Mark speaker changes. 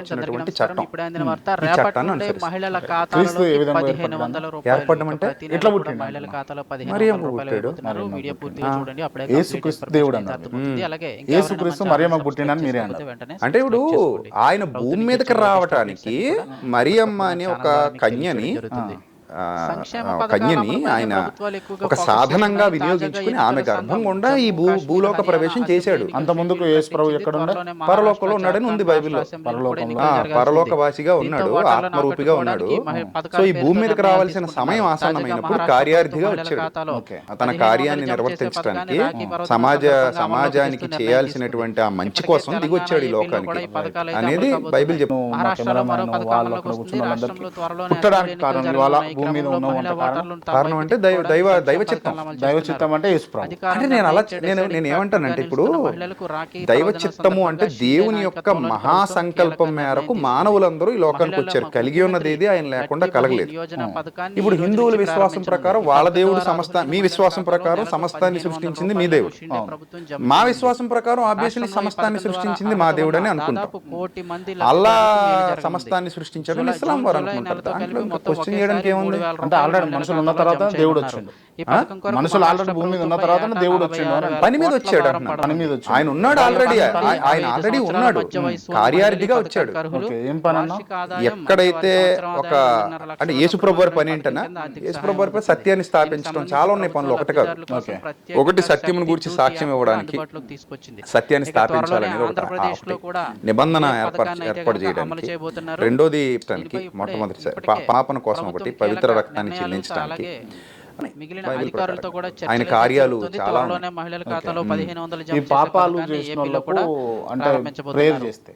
Speaker 1: ఇచ్చినటువంటి చట్టం. ఈ చట్టాన్ని అనుసరిస్తుంది. ఏర్పడడం అంటే
Speaker 2: ఎట్లా పుట్టిండు?
Speaker 1: మరియమ్మ పుట్టాడు.
Speaker 2: యేసుక్రీస్తు దేవుడు అన్నారు. యేసుక్రీస్తు మరియమ్మ పుట్టిండని మీరే అన్నారు.
Speaker 1: ఇప్పుడు. ఆయన భూమి మీదకి రావటానికి మరియమ్మ అనే ఒక కన్యని కన్యని ఆయన ఒక సాధనంగా. వినియోగించుకుని ఆమె గర్భం గుండా ఈ భూ భూలోక ప్రవేశం చేశాడు
Speaker 2: అంత ముందుకు యేసు ప్రభు. ఎక్కడ
Speaker 1: పరలోకంలో ఉన్నాడని ఉంది బైబిల్లో.
Speaker 2: పరలోకంలో.
Speaker 1: పరలోకవాసిగా
Speaker 3: దీంతో
Speaker 1: ఉన్నాడు ఆత్మరూపిగా ఉన్నాడు సో ఈ భూమి మీదకి రావాల్సిన. సమయం ఆసన్నమైనప్పుడు కార్యార్థిగా వచ్చాడు. తన కార్యాన్ని నిర్వర్తించడానికి సమాజ సమాజానికి చేయాల్సినటువంటి ఆ మంచి కోసం దిగొచ్చాడు ఈ లోకానికి అనేది బైబిల్
Speaker 2: పుట్టడానికి కారణం ఇవాళ
Speaker 3: ఈ
Speaker 2: భూమి మీద ఉన్న కారణం?
Speaker 1: అంటే దైవ దైవ దైవ చిత్తం
Speaker 2: దైవ. చిత్తం అంటే
Speaker 1: అంటే నేను అలా నేను నేను ఏమంటానంటే ఇప్పుడు దైవ చిత్తము అంటే దేవుని యొక్క మహాసంకల్పం
Speaker 3: ప్రభుత్వం
Speaker 1: మేరకు మానవులందరూ ఈ లోకానికి వచ్చారు కలిగి ఉన్నది ఏది ఆయన లేకుండా కలగలేదు ఇప్పుడు హిందువుల విశ్వాసం. ప్రకారం వాళ్ళ దేవుడు సమస్త మీ విశ్వాసం ప్రకారం సమస్తాన్ని
Speaker 3: 1500
Speaker 1: సృష్టించింది మీ దేవుడు మా. విశ్వాసం ప్రకారం ఆబ్వియస్లీ సమస్తాన్ని సృష్టించింది మా దేవుడని
Speaker 3: దాదాపు
Speaker 1: అనుకుంటాం అల్లా. సమస్తాన్ని సృష్టించాడు ఇస్లాం వారు అనుకుంటారు దాంట్లో క్వశ్చన్ చేయడానికి
Speaker 3: ఒకేసారి
Speaker 1: ఏముంది
Speaker 2: అంటే ఆల్రెడీ మనుషులు ఉన్న తర్వాత దేవుడు వచ్చిండు. మనుషులు ఆల్రెడీ భూమి మీద ఉన్న తర్వాత దేవుడు వచ్చిండు
Speaker 1: పని మీద వచ్చాడు.
Speaker 2: పని మీద. వచ్చిండు.
Speaker 1: ఆయన ఉన్నాడు ఆల్రెడీ ఆయన ఆల్రెడీ ఉన్నాడు కార్యార్థిగా
Speaker 3: మహిళల
Speaker 1: వచ్చాడు
Speaker 2: ఏం పని
Speaker 1: ఎక్కడైతే ఒక అంటే యేసుప్రభు వారి పని ఏంటన్నా యేసుప్రభు వారి పై
Speaker 3: సహాయం
Speaker 1: సత్యాన్ని. స్థాపించడం చాలా ఉన్నాయి పనులు ఒకటి కాదు ఒకటి సత్యమును
Speaker 3: శక్తి
Speaker 1: గురించి సాక్ష్యం ఇవ్వడానికి. సత్యాన్ని
Speaker 3: ఇక త్వరలోనే
Speaker 1: స్థాపించాలని ఒకటి.
Speaker 3: ఆంధ్రప్రదేశ్లో
Speaker 1: ఆ,
Speaker 3: కూడా
Speaker 1: నిబంధన ఏర్పాటు ఏర్పాటు చేయడానికి. రెండోది మొట్టమొదటిసారి పా- పాపన కోసం ఒకటి పవిత్ర
Speaker 3: కీలక
Speaker 1: రక్తాన్ని చెల్లించడానికి
Speaker 3: అలాగే మిగిలిన అధికారులతో కూడా.
Speaker 1: ఆయన కార్యాలు. చాలా
Speaker 3: మహిళల ఖాతాలో పదిహేను వందల
Speaker 2: పాపాలు
Speaker 3: కూడా
Speaker 2: చేస్తే